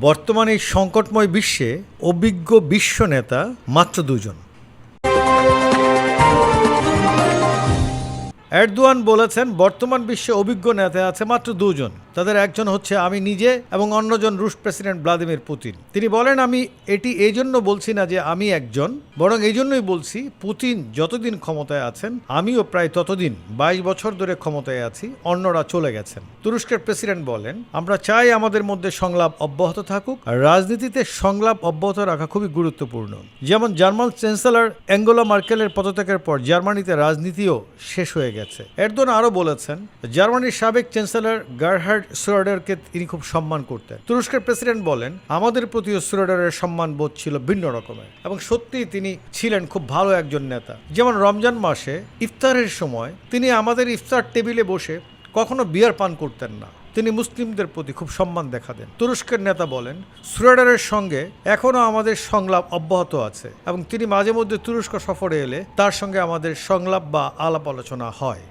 বর্তমানে এই সংকটময় বিশ্বে অভিজ্ঞ বিশ্ব নেতা মাত্র দুজন। এরদোয়ান বলেছেন, বর্তমান বিশ্বে অভিজ্ঞ নেতা আছে মাত্র দুজন। তাদের একজন হচ্ছে আমি নিজে এবং অন্যজন রুশ প্রেসিডেন্ট ভ্লাদিমির পুতিন। তিনি বলেন, আমি এটি এই জন্য বলছি না যে আমি একজন, বরং এই জন্যই বলছি পুতিন যতদিন ক্ষমতায় আছেন, আমিও প্রায় ততদিন, বাইশ বছর ধরে ক্ষমতায় আছি, অন্যরা চলে গেছেন। তুরস্কের প্রেসিডেন্ট বলেন, আমরা চাই আমাদের মধ্যে সংলাপ অব্যাহত থাকুক। আর রাজনীতিতে সংলাপ অব্যাহত রাখা খুবই গুরুত্বপূর্ণ। যেমন জার্মান চ্যান্সেলর অ্যাঙ্গোলা মার্কেলের পদত্যাগের পর জার্মানিতে রাজনীতিও শেষ হয়ে গেছে। এরদোন আরও বলেছেন, জার্মানির সাবেক চ্যান্সেলর গারহার্ড সুরাডারকে তিনি খুব সম্মান করতেন। তুরস্কের প্রেসিডেন্ট বলেন, আমাদের প্রতিও সুরাডারের সম্মান বোধ ছিল ভিন্ন রকমের এবং সত্যিই তিনি ছিলেন খুব ভালো একজন নেতা। যেমন রমজান মাসে ইফতারের সময় তিনি আমাদের ইফতার টেবিলে বসে কখনো বিয়ার পান করতেন না। তিনি মুসলিমদের প্রতি খুব সম্মান দেখা দেন। তুরস্কের নেতা বলেন, সুরেডারের সঙ্গে এখনও আমাদের সংলাপ অব্যাহত আছে এবং তিনি মাঝে মধ্যে তুরস্ক সফরে এলে তার সঙ্গে আমাদের সংলাপ বা আলাপ আলোচনা হয়।